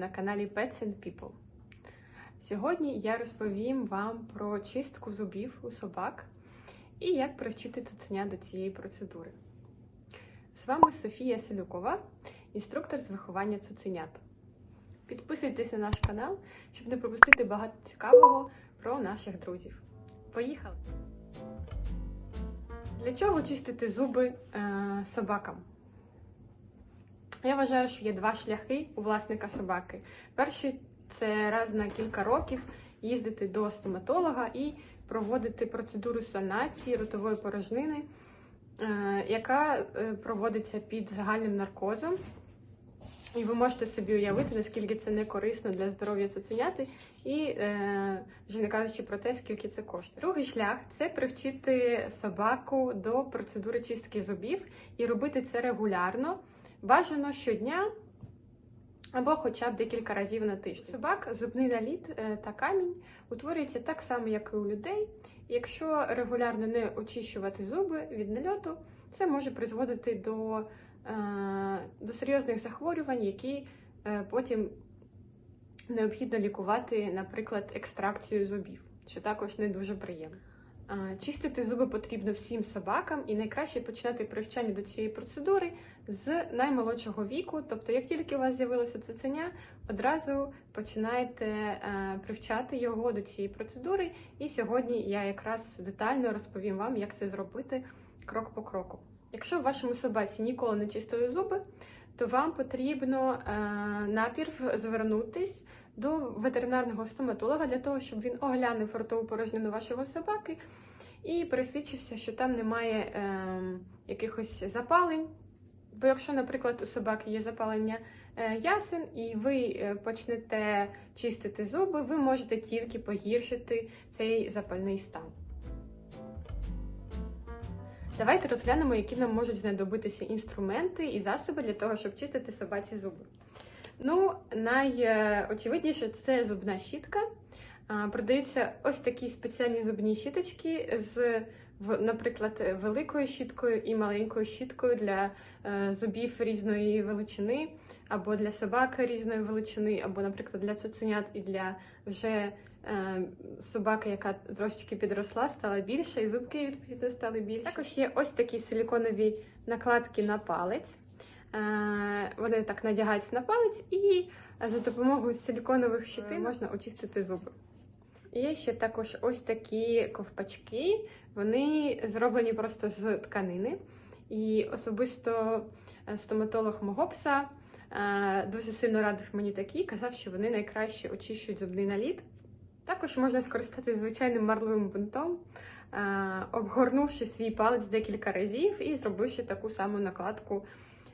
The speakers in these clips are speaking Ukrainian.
на каналі Pets and People. Сьогодні я розповім вам про чистку зубів у собак і як привчити цуценя до цієї процедури. З вами Софія Селюкова, інструктор з виховання цуценят. Підписуйтесь на наш канал, щоб не пропустити багато цікавого про наших друзів. Поїхали! Для чого чистити зуби е, собакам? Я вважаю, що є два шляхи у власника собаки. Перший це раз на кілька років їздити до стоматолога і проводити процедуру санації ротової порожнини, е, яка е, проводиться під загальним наркозом. І ви можете собі уявити, наскільки це не корисно для здоров'я цуценяти, і е, вже не кажучи про те, скільки це коштує. Другий шлях це привчити собаку до процедури чистки зубів і робити це регулярно. Бажано щодня або хоча б декілька разів на тиждень. Собак зубний наліт е, та камінь утворюється так само, як і у людей. Якщо регулярно не очищувати зуби від нальоту, це може призводити до, е, до серйозних захворювань, які е, потім необхідно лікувати, наприклад, екстракцію зубів, що також не дуже приємно. Чистити зуби потрібно всім собакам, і найкраще починати привчання до цієї процедури з наймолодшого віку. Тобто, як тільки у вас з'явилося цуценя, одразу починайте е, привчати його до цієї процедури. І сьогодні я якраз детально розповім вам, як це зробити крок по кроку. Якщо в вашому собаці ніколи не чистили зуби, то вам потрібно е, напірв звернутись до ветеринарного стоматолога для того, щоб він оглянув ротову порожнину вашого собаки і пересвідчився, що там немає е, якихось запалень. Бо якщо, наприклад, у собаки є запалення е, ясен, і ви почнете чистити зуби, ви можете тільки погіршити цей запальний стан. Давайте розглянемо, які нам можуть знадобитися інструменти і засоби для того, щоб чистити собаці зуби. Ну, найочевидніше це зубна щітка. Продаються ось такі спеціальні зубні щіточки з, наприклад, великою щіткою і маленькою щіткою для е, зубів різної величини, або для собак різної величини, або, наприклад, для цуценят і для вже е, собаки, яка трошечки підросла, стала більша, і зубки відповідно стали більші. Також є ось такі силіконові накладки на палець. Е, Вони так надягають на палець, і за допомогою силіконових щитин можна очистити зуби. Є ще також ось такі ковпачки. Вони зроблені просто з тканини. І особисто е, стоматолог мого пса дуже сильно радив мені такі, казав, що вони найкраще очищують зубний наліт. Також можна скористатися звичайним марловим бинтом, е, обгорнувши свій палець декілька разів і зробивши таку саму накладку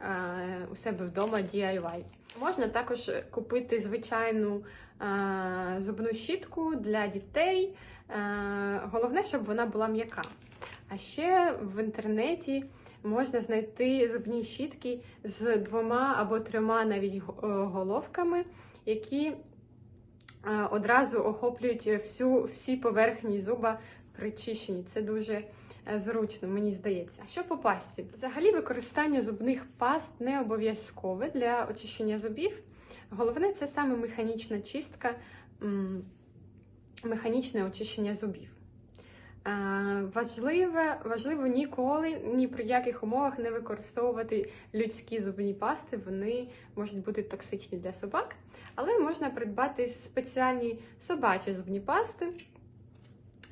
е, у себе вдома DIY. Можна також купити звичайну е, зубну щітку для дітей. Головне, щоб вона була м'яка. А ще в інтернеті можна знайти зубні щітки з двома або трьома навіть головками, які одразу охоплюють всю, всі поверхні зуба при чищенні. Це дуже е, зручно, мені здається. Що по пасті? Взагалі використання зубних паст не обов'язкове для очищення зубів. Головне це саме механічна чистка, механічне очищення зубів. Е, Важливе, важливо ніколи ні при яких умовах не використовувати людські зубні пасти, вони можуть бути токсичні для собак, але можна придбати спеціальні собачі зубні пасти.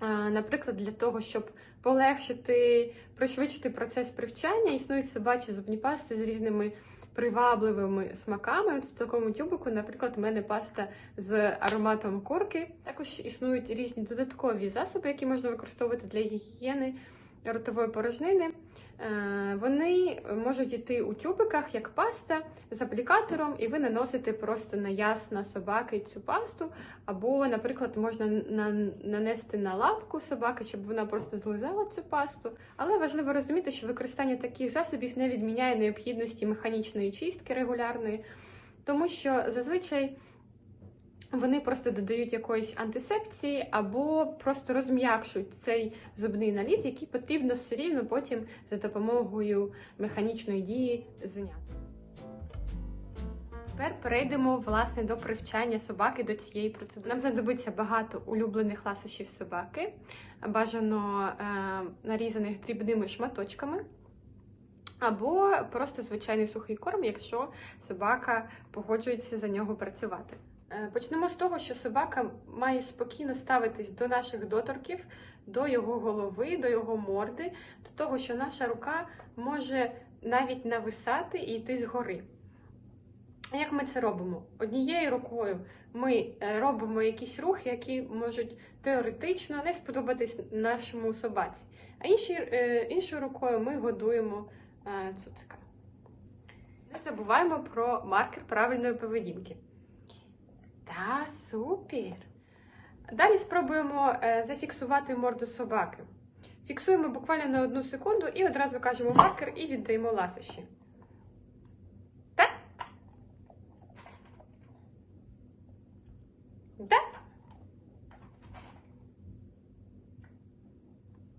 Е, Наприклад, для того, щоб полегшити, пришвидшити процес привчання, існують собачі зубні пасти з різними привабливими смаками. От в такому тюбику, наприклад, у мене паста з ароматом курки. Також існують різні додаткові засоби, які можна використовувати для гігієни ротової порожнини. Е, Вони можуть йти у тюбиках як паста з аплікатором, і ви наносите просто на ясна собаки цю пасту, або, наприклад, можна на- нанести на лапку собаки, щоб вона просто злизала цю пасту. Але важливо розуміти, що використання таких засобів не відміняє необхідності механічної чистки регулярної, тому що зазвичай вони просто додають якоїсь антисепції або просто розм'якшують цей зубний наліт, який потрібно все рівно потім за допомогою механічної дії зняти. Тепер перейдемо власне до привчання собаки до цієї процедури. Нам знадобиться багато улюблених ласощів собаки, бажано е, нарізаних дрібними шматочками, або просто звичайний сухий корм, якщо собака погоджується за нього працювати. Е, Почнемо з того, що собака має спокійно ставитись до наших доторків, до його голови, до його морди, до того, що наша рука може навіть нависати і йти згори. Як ми це робимо? Однією рукою ми е, робимо якісь рухи, які можуть теоретично не сподобатись нашому собаці, а е, іншою рукою ми годуємо цуцика. Не забуваємо про маркер правильної поведінки. Та супер! Далі спробуємо е, зафіксувати морду собаки. Фіксуємо буквально на одну секунду і одразу кажемо маркер і віддаємо ласощі. Так? Так?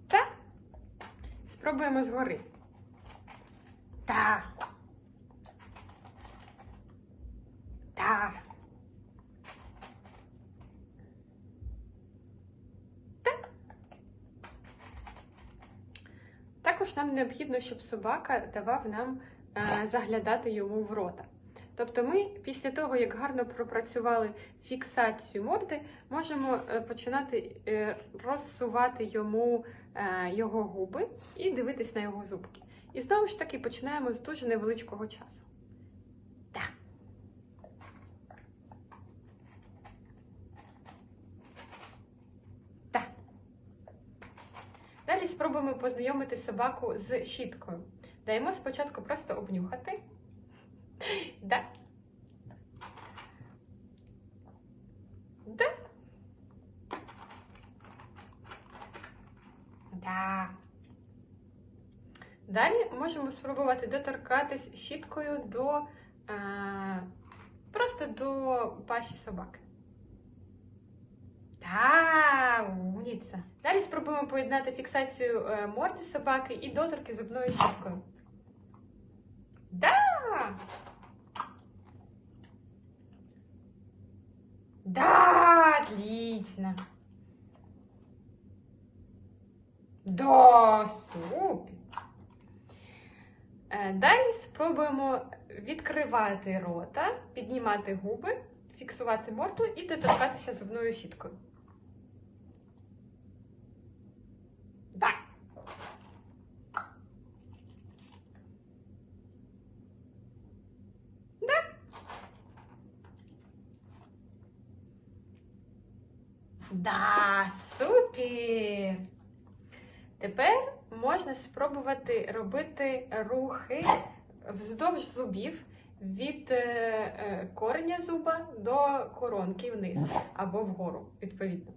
Так? Спробуємо згори. Так. Так. Також нам необхідно, щоб собака давав нам е, заглядати йому в рота. Тобто ми після того, як гарно пропрацювали фіксацію морди, можемо е, починати е, розсувати йому його губи і дивитись на його зубки. І знову ж таки починаємо з дуже невеличкого часу. Так. Так. Далі спробуємо познайомити собаку з щіткою. Даємо спочатку просто обнюхати. Да. Да. Да. Далі можемо спробувати доторкатись щіткою до е, просто до пащі собаки. Та, умніця. Далі спробуємо поєднати фіксацію е, морди собаки і доторки зубною щіткою. Да! Да, отлично. Да, супер. Е, Далі спробуємо відкривати рота, піднімати губи, фіксувати морду і доторкатися зубною щіткою. Так. Да. Да, супер! Тепер можна спробувати робити рухи вздовж зубів від е, е, кореня зуба до коронки вниз або вгору, відповідно.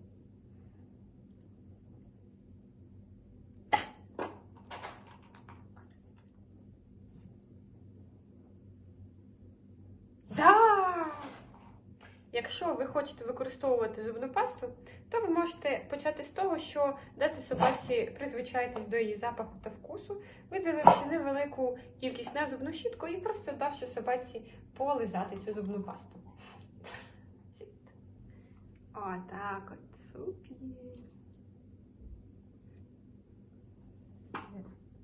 Так. Да! Якщо ви хочете використовувати зубну пасту, то ви можете почати з того, що дати собаці призвичайтесь до її запаху та вкусу, видавивши невелику кількість на зубну щітку і просто давши собаці полизати цю зубну пасту. О, так от, супер.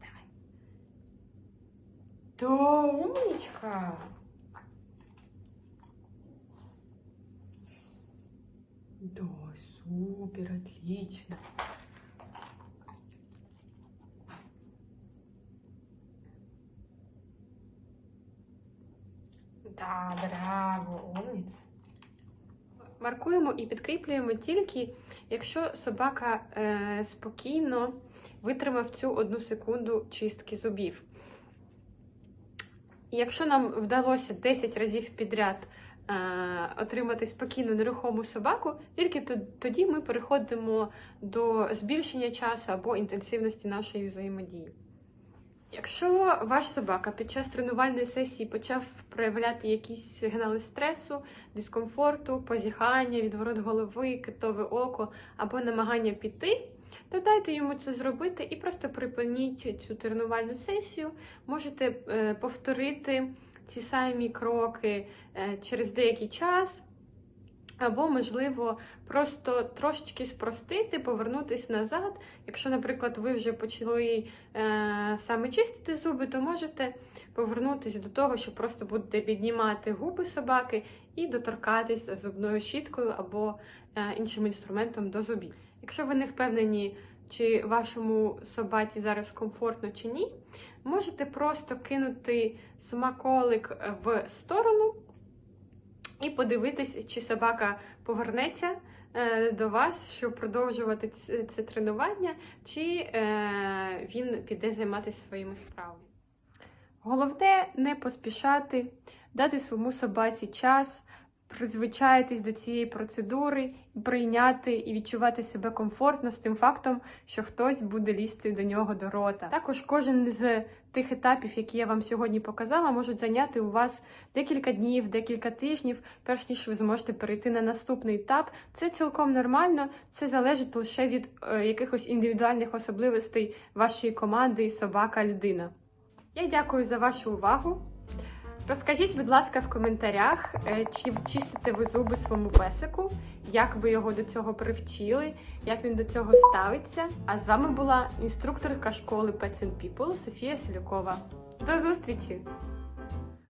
Давай. Да, умничка. Да, супер, отлично. Да, браво, умница. Маркуємо і підкріплюємо тільки, якщо собака е, спокійно витримав цю одну секунду чистки зубів. Якщо нам вдалося 10 разів підряд отримати спокійну нерухому собаку, тільки тоді ми переходимо до збільшення часу або інтенсивності нашої взаємодії. Якщо ваш собака під час тренувальної сесії почав проявляти якісь сигнали стресу, дискомфорту, позіхання, відворот голови, китове око або намагання піти, то дайте йому це зробити і просто припиніть цю тренувальну сесію. Можете е, повторити ці самі кроки е, через деякий час. Або, можливо, просто трошечки спростити, повернутися назад. Якщо, наприклад, ви вже почали е, саме чистити зуби, то можете повернутися до того, що просто будете піднімати губи собаки і доторкатись зубною щіткою або е, іншим інструментом до зубів. Якщо ви не впевнені, чи вашому собаці зараз комфортно чи ні, можете просто кинути смаколик в сторону і подивитись, чи собака повернеться е, до вас, щоб продовжувати це тренування, чи е, він піде займатися своїми справами. Головне не поспішати, дати своєму собаці час, призвичаїтись до цієї процедури, прийняти і відчувати себе комфортно з тим фактом, що хтось буде лізти до нього до рота. Також кожен з тих етапів, які я вам сьогодні показала, можуть зайняти у вас декілька днів, декілька тижнів, перш ніж ви зможете перейти на наступний етап. Це цілком нормально, це залежить лише від е, якихось індивідуальних особливостей вашої команди, собака, людина. Я дякую за вашу увагу. Розкажіть, будь ласка, в коментарях, е, чи чистите ви зуби своєму песику, як ви його до цього привчили, як він до цього ставиться. А з вами була інструкторка школи Pets and People Софія Селюкова. До зустрічі!